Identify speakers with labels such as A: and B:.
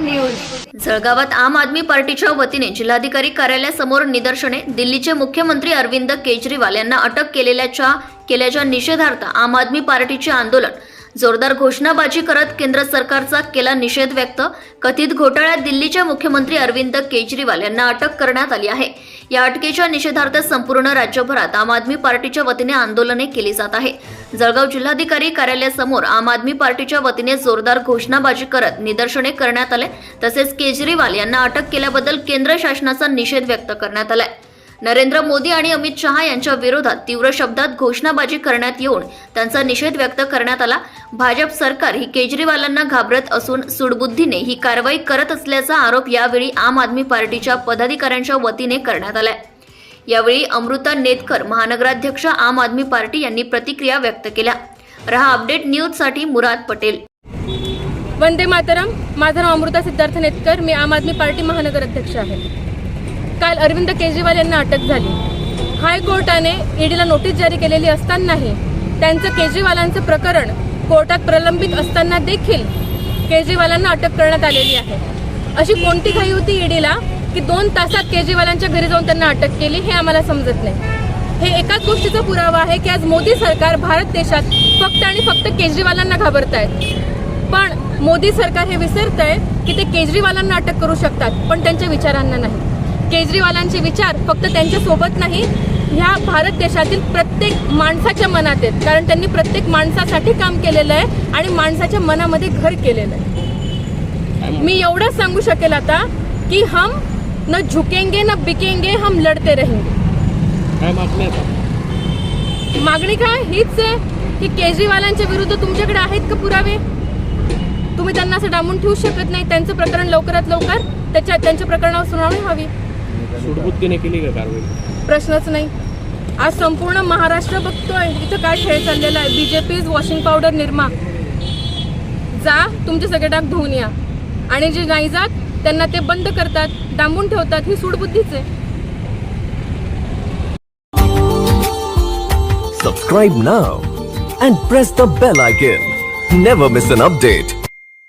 A: News.
B: जळगावात आम आदमी पार्टीच्या वतीने जिल्हाधिकारी कार्यालयासमोर निदर्शने दिल्लीचे मुख्यमंत्री अरविंद केजरीवाल यांना अटक केलेल्याच्या केल्याच्या निषेधार्थ आम आदमी पार्टीचे आंदोलन जोरदार घोषणाबाजी करत केंद्र सरकारचा केला निषेध व्यक्त. कथित घोटाळ्यात दिल्लीचे मुख्यमंत्री अरविंद केजरीवाल यांना अटक करण्यात आली आहे. या अटकेच्या निषेधार्थ संपूर्ण राज्यभरात आम आदमी पार्टीच्या वतीने आंदोलने केली जात आहे. जळगाव जिल्हाधिकारी कार्यालयासमोर आम आदमी पार्टीच्या वतीने जोरदार घोषणाबाजी करत निदर्शने करण्यात आले. तसेच केजरीवाल यांना अटक केल्याबद्दल केंद्र शासनाचा निषेध व्यक्त करण्यात आलाय. नरेंद्र मोदी आणि अमित शहा यांच्या विरोधात तीव्र शब्दात घोषणाबाजी करण्यात येऊन त्यांचा निषेध व्यक्त करण्यात आला. भाजप सरकार ही केजरीवालांना घाबरत असून सुडबुद्धीने ही कारवाई करत असल्याचा आरोप यावेळी आम आदमी पार्टीच्या पदाधिकाऱ्यांच्या वतीने करण्यात आलाय. यावेळी अमृता नेतकर महानगराध्यक्ष आम आदमी पार्टी यांनी प्रतिक्रिया व्यक्त केल्या. रहा अपडेट न्यूजसाठी मुराद पटेल.
C: वंदे मातरम. माझं नाव अमृता सिद्धार्थ नेतकर. मी आम आदमी पार्टी महानगर अध्यक्ष आहे. काल अरविंद केजरीवाल यांना अटक झाली. हायकोर्टाने ईडीला नोटीस जारी केलेली असतानाही त्यांचं केजरीवालांचं प्रकरण कोर्टात प्रलंबित असताना देखील केजरीवालांना अटक करण्यात आलेली आहे. अशी कोणती घाई होती ईडीला की दोन तासात केजरीवालांच्या घरी जाऊन त्यांना अटक केली हे आम्हाला समजत नाही. हे एकाच गोष्टीचा पुरावा आहे की आज मोदी सरकार भारत देशात फक्त आणि फक्त केजरीवालांना घाबरत आहेत पण मोदी सरकार हे विसरत आहे की ते केजरीवालांना अटक करू शकतात पण त्यांच्या विचारांना नाही. केजरीवालांचे विचार फक्त त्यांच्यासोबत नाही. ह्या भारत देशातील प्रत्येक माणसाच्या मनात आहेत. कारण त्यांनी प्रत्येक माणसासाठी काम केलेलं आहे आणि माणसाच्या मनामध्ये घर केलेलं आहे. मी एवढंच सांगू शकेल आता की हम न झुकेंगे न बिकेंगे हम लढते रहेंगे. मागणी काय? हीच आहे की केजरीवालांच्या विरुद्ध तुमच्याकडे आहेत का पुरावे? तुम्ही त्यांना असं डांबून ठेवू शकत नाही. त्यांचं प्रकरण लवकरात लवकर त्याच्या त्यांच्या प्रकरणावर सुनावणी व्हावी.
D: सुडबुद्धीने केली का कारवाई?
C: प्रश्नच नाही. आज संपूर्ण महाराष्ट्र बघतोय. इथं काय खेळ चाललेला आहे? बीजेपी वॉशिंग पावडर निर्मा जा तुमचे सगळे डाग धुवून या. आणि जे नाही जात त्यांना ते बंद करतात डांबून ठेवतात ही सूडबुद्धीच आहे.
E: Subscribe now and press the bell icon. Never miss an update.